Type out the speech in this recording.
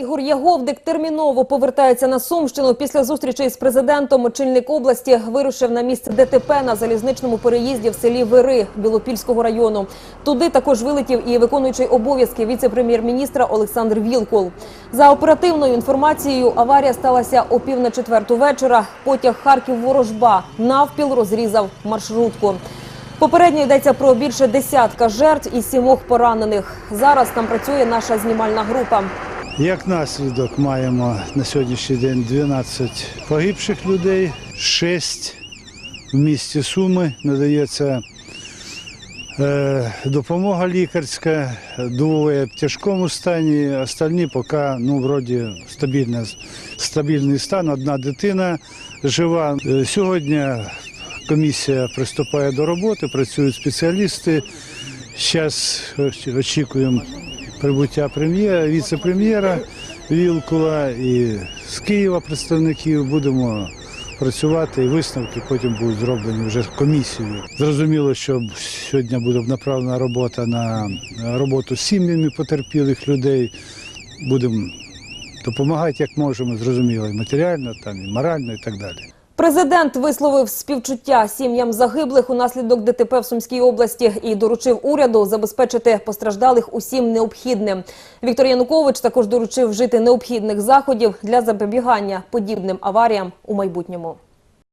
Ігор Яговдик терміново повертається на Сумщину. Після зустрічі з президентом очільник області вирушив на місце ДТП на залізничному переїзді в селі Вири Білопільського району. Туди також вилетів і виконуючий обов'язки віце-прем'єр-міністра Олександр Вілкул. За оперативною інформацією, аварія сталася о пів на четверту вечора. Потяг Харків-Ворожба навпіл розрізав маршрутку. Попередньо йдеться про більше десятка жертв і сімох поранених. Зараз там працює наша знімальна група. Як наслідок маємо на сьогоднішній день 12 погибших людей, 6 в місті Суми надається е, допомога лікарська, двоє в тяжкому стані, остальні поки ну, вроді стабільна, стабільний стан, одна дитина жива. Е, Сьогодні комісія приступає до роботи, працюють спеціалісти. Зараз очікуємо прибуття прем'єра, віце-прем'єра Вілкула і з Києва представників. Будемо працювати і висновки потім будуть зроблені вже комісією. Зрозуміло, що сьогодні буде направлена робота на роботу з сім'ями потерпілих людей. Будемо допомагати як можемо, зрозуміло, і матеріально, там, і морально, і так далі. Президент висловив співчуття сім'ям загиблих унаслідок ДТП в Сумській області і доручив уряду забезпечити постраждалих усім необхідним. Віктор Янукович також доручив вжити необхідних заходів для запобігання подібним аваріям у майбутньому.